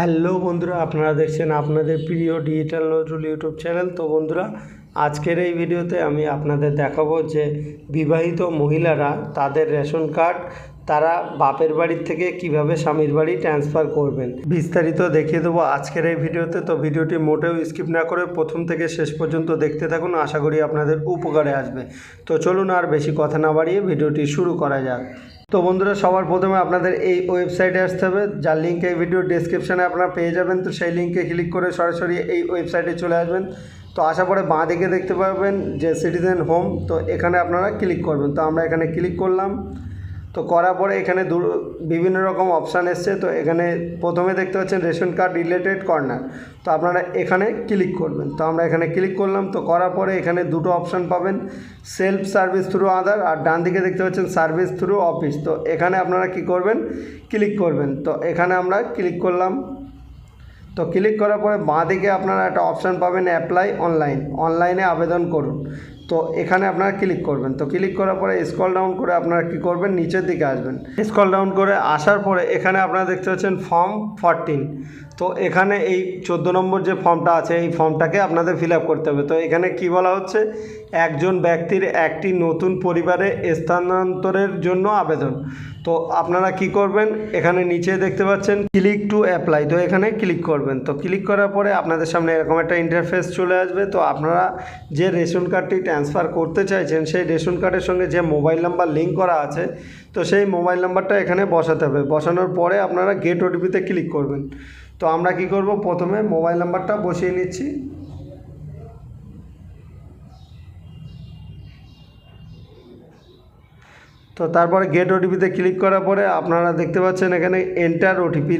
Hello বন্ধুরা, আপনারা দেখছেন আপনাদের প্রিয় ডিজিটাল নজরুল ইউটিউব চ্যানেল তো বন্ধুরা, আজকের এই ভিডিওতে আমি আপনাদের দেখাবো যে বিবাহিত মহিলারা তাদের রেশন কার্ড, তারা বাপের বাড়ির থেকে কীভাবে স্বামীর বাড়ি ট্রান্সফার করবেন। বিস্তারিত দেখিয়ে দেবো আজকের এই ভিডিওতে। তো ভিডিওটি মোটেও স্কিপ না করে প্রথম থেকে শেষ পর্যন্ত দেখতে থাকুন, আশা করি আপনাদের উপকারে আসবে। তো চলুন আর বেশি কথা না বাড়িয়ে ভিডিওটি শুরু করা যাক। তো বন্ধুরা, সবার প্রথমে আপনাদের এই ওয়েবসাইটে আসতে হবে। যার লিঙ্ক এই ভিডিও ডিসক্রিপশানে আপনারা পেয়ে যাবেন, তো সেই লিঙ্কে ক্লিক করে সরাসরি এই ওয়েবসাইটে চলে আসবেন। তো আসার পরে বাঁ দিকে দেখতে পাবেন যে সিটিজেন হোম তো এখানে আপনারা ক্লিক করবেন। তো আমরা এখানে ক্লিক করলাম। তো করার পরে এখানে বিভিন্ন রকম অপশান এসছে। তো এখানে প্রথমে দেখতে পাচ্ছেন রেশন কার্ড রিলেটেড কর্নার তো আপনারা এখানে ক্লিক করবেন। তো আমরা এখানে ক্লিক করলাম। তো করার পরে এখানে দুটো অপশান পাবেন। সেলফ সার্ভিস থ্রু আধার আর ডান দিকে দেখতে পাচ্ছেন সার্ভিস থ্রু অফিস তো এখানে আপনারা কি করবেন? ক্লিক করবেন। তো এখানে আমরা ক্লিক করলাম। তো ক্লিক করার পরে বাঁ দিকে আপনারা একটা অপশান পাবেন অ্যাপ্লাই অনলাইন অনলাইনে আবেদন করুন। তো এখানে আপনারা ক্লিক করবেন। তো ক্লিক করার পরে স্কল ডাউন করে আপনারা কি করবেন? নিচের দিকে আসবেন। স্কল ডাউন করে আসার পরে এখানে আপনারা দেখতে পাচ্ছেন ফর্ম ফরটিন তো এখানে এই চোদ্দ নম্বর যে ফর্মটা আছে, এই ফর্মটাকে আপনাদের ফিল করতে হবে। তো এখানে কি বলা হচ্ছে? একজন ব্যক্তির একটি নতুন পরিবারে স্থানান্তরের জন্য আবেদন। তো আপনারা কি করবেন? এখানে নিচে দেখতে পাচ্ছেন ক্লিক টু অ্যাপ্লাই তো এখানে ক্লিক করবেন। তো ক্লিক করার পরে আপনাদের সামনে এরকম একটা ইন্টারফেস চলে আসবে। তো আপনারা যে রেশন কার্ডটি ট্রান্সফার করতে চাইছেন, সেই রেশন কার্ডের সঙ্গে যে মোবাইল নাম্বার লিঙ্ক করা আছে, তো সেই মোবাইল নাম্বারটা এখানে বসাতে হবে। বসানোর পরে আপনারা গেট ওটিপিতে ক্লিক করবেন। তো আমরা কি করব? প্রথমে মোবাইল নাম্বারটা বসিয়ে নিচ্ছি। তো তারপরে গেট ওটিপিতে ক্লিক করার পরে আপনারা দেখতে পাচ্ছেন এখানে এন্টার ওটিপি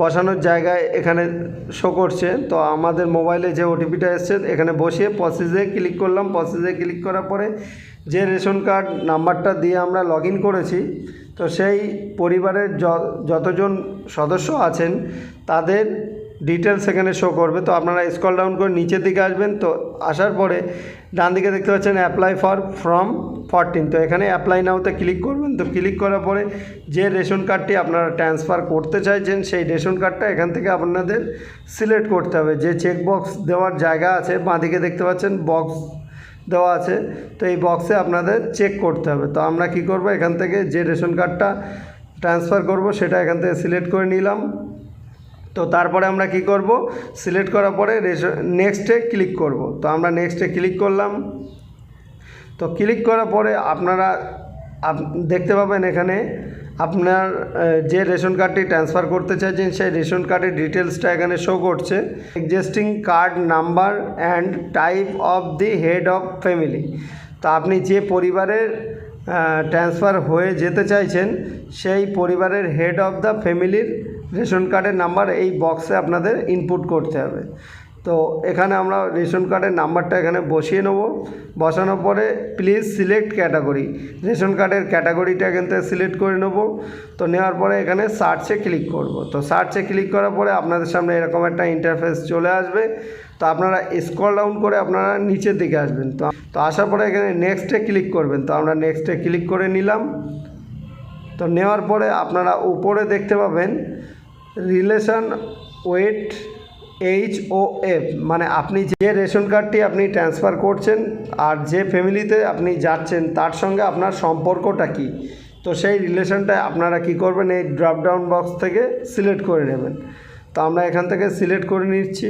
বসানোর জায়গায় এখানে শো করছে। তো আমাদের মোবাইলে যে ওটিপিটা এসছে, এখানে বসিয়ে প্রসেসে ক্লিক করলাম। প্রসেসে ক্লিক করার পরে যে রেশন কার্ড নাম্বারটা দিয়ে আমরা লগ করেছি তো সেই পরিবারের যতজন সদস্য আছেন, তাদের ডিটেলস এখানে শো করবে। তো আপনারা স্কল ডাউন করে নিচের দিকে আসবেন। তো আসার পরে ডান দিকে দেখতে পাচ্ছেন অ্যাপ্লাই ফর ফর্ম ফরটিন তো এখানে অ্যাপ্লাই নাওতে ক্লিক করবেন। তো ক্লিক করার পরে যে রেশন কার্ডটি আপনারা ট্রান্সফার করতে চাইছেন, সেই রেশন কার্ডটা এখান থেকে আপনাদের সিলেক্ট করতে হবে। যে চেক বক্স দেওয়ার জায়গা আছে, বাঁদিকে দেখতে পাচ্ছেন বক্স দেওয়া আছে। তো এই বক্সে আপনাদের চেক করতে হবে। তো আমরা কি করব? এখান থেকে যে রেশন কার্ডটা ট্রান্সফার করব, সেটা এখান থেকে সিলেক্ট করে নিলাম। তো তারপরে আমরা কি করব? সিলেক্ট করার পরে রেশন নেক্সটে ক্লিক করব। তো আমরা নেক্সটে ক্লিক করলাম। তো ক্লিক করার পরে আপনারা, আপ- দেখতে পাবেন এখানে আপনার যে রেশন কার্ডটি ট্রান্সফার করতে চাইছেন, সেই রেশন কার্ডের ডিটেলসটা এখানে শো করছে। Existing card number and type of the head of family তো আপনি যে পরিবারের ট্রান্সফার হয়ে যেতে চাইছেন, সেই পরিবারের হেড অফ দ্য ফ্যামিলির রেশন কার্ডের নাম্বার এই বক্সে আপনাদের ইনপুট করতে হবে। তো এখানে আমরা রেশন কার্ডের নাম্বারটা এখানে বসিয়ে নেব। বসানোর পরে প্লিজ সিলেক্ট ক্যাটাগরি রেশন কার্ডের ক্যাটাগরিটা এখান থেকে সিলেক্ট করে নেব। তো নেওয়ার পরে এখানে সার্চে ক্লিক করব। তো সার্চে ক্লিক করার পরে আপনাদের সামনে এরকম একটা ইন্টারফেস চলে আসবে। তো আপনারা স্ক্রল ডাউন করে আপনারা নিচের দিকে আসবেন। তো তো আসার পরে এখানে নেক্সটে ক্লিক করবেন। তো আমরা নেক্সটে ক্লিক করে নিলাম। তো নেওয়ার পরে আপনারা উপরে দেখতে পাবেন relation with H O F মানে আপনি যে রেশন কার্ডটি আপনি ট্রান্সফার করছেন আর যে ফ্যামিলিতে আপনি যাচ্ছেন, তার সঙ্গে আপনার সম্পর্কটা কী? তো সেই রিলেশনটা আপনারা কি করবেন? এই ড্রপ ডাউন বক্স থেকে সিলেক্ট করে নেবেন। তো আমরা এখান থেকে সিলেক্ট করে নিচ্ছি।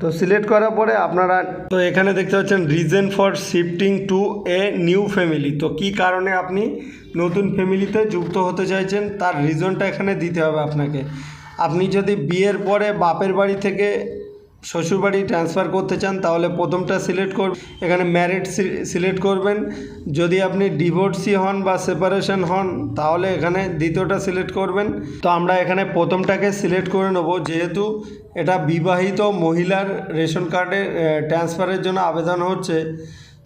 তো সিলেক্ট করার পরে আপনারা তো এখানে দেখতে পাচ্ছেন reason for shifting to a new family তো কি কারণে আপনি নতুন ফ্যামিলিতে যুক্ত হতে চাইছেন? তার রিজনটা এখানে দিতে হবে আপনাকে। আপনি যদি বিয়ের পরে বাপের বাড়ি থেকে শ্বশুরবাড়ি ট্রান্সফার করতে চান, তাহলে প্রথমটা সিলেক্ট করবেন এখানে ম্যারিড সিলেক্ট করবেন। যদি আপনি ডিভোর্সি হন বা সেপারেশন হন, তাহলে এখানে দ্বিতীয়টা সিলেক্ট করবেন। তো আমরা এখানে প্রথমটাকে সিলেক্ট করে নেব, যেহেতু এটা বিবাহিত মহিলার রেশন কার্ডে ট্রান্সফারের জন্য আবেদন হচ্ছে।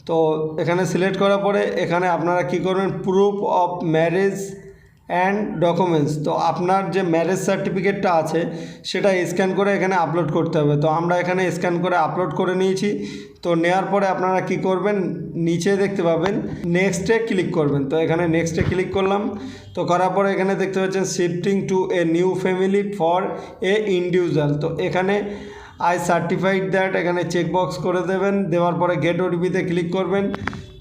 তো এখানে সিলেক্ট করার পরে এখানে আপনারা কি করবেন proof of marriage and documents তো আপনার যে ম্যারেজ সার্টিফিকেটটা আছে, সেটা স্ক্যান করে এখানে আপলোড করতে হবে। তো আমরা এখানে স্ক্যান করে আপলোড করে নিয়েছি। তো নেওয়ার পরে আপনারা কি করবেন? নিচে দেখতে পাবেন নেক্সটে ক্লিক করবেন। তো এখানে নেক্সটে ক্লিক করলাম। তো করার পরে এখানে দেখতে পাচ্ছেন shifting to a new family for a individual তো এখানে আই সার্টিফাইড দ্যাট এখানে চেকবক্স করে দেবেন। দেওয়ার পরে গেট ওটিপিতে ক্লিক করবেন।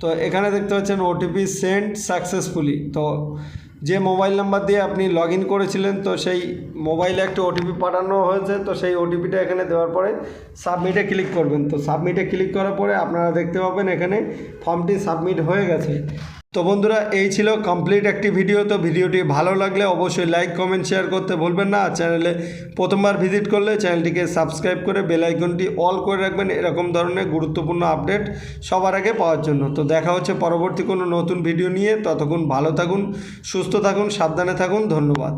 তো এখানে দেখতে পাচ্ছেন ওটিপি সেন্ড সাকসেসফুলি তো যে মোবাইল নাম্বার দিয়ে আপনি লগ করেছিলেন, তো সেই মোবাইলে একটা ওটিপি পাঠানো হয়েছে, তো সেই ওটিপিটা এখানে দেওয়ার পরে সাবমিটে ক্লিক করবেন। তো সাবমিটে ক্লিক করার পরে আপনারা দেখতে পাবেন এখানে ফর্মটি সাবমিট হয়ে গেছে। তো বন্ধুরা, এই ছিল কমপ্লিট একটি ভিডিও তো ভিডিওটি ভালো লাগলে অবশ্যই লাইক কমেন্ট শেয়ার করতে ভুলবেন না। আর চ্যানেলে প্রথমবার ভিজিট করলে চ্যানেলটিকে সাবস্ক্রাইব করে বেল আইকনটি অল করে রাখবেন। এরকম ধরনের গুরুত্বপূর্ণ আপডেট সবার আগে পাওয়ার জন্য। তো দেখা হচ্ছে পরবর্তী কোনো নতুন ভিডিও নিয়ে। ততক্ষণ ভালো থাকুন, সুস্থ থাকুন, সাবধানে থাকুন। ধন্যবাদ।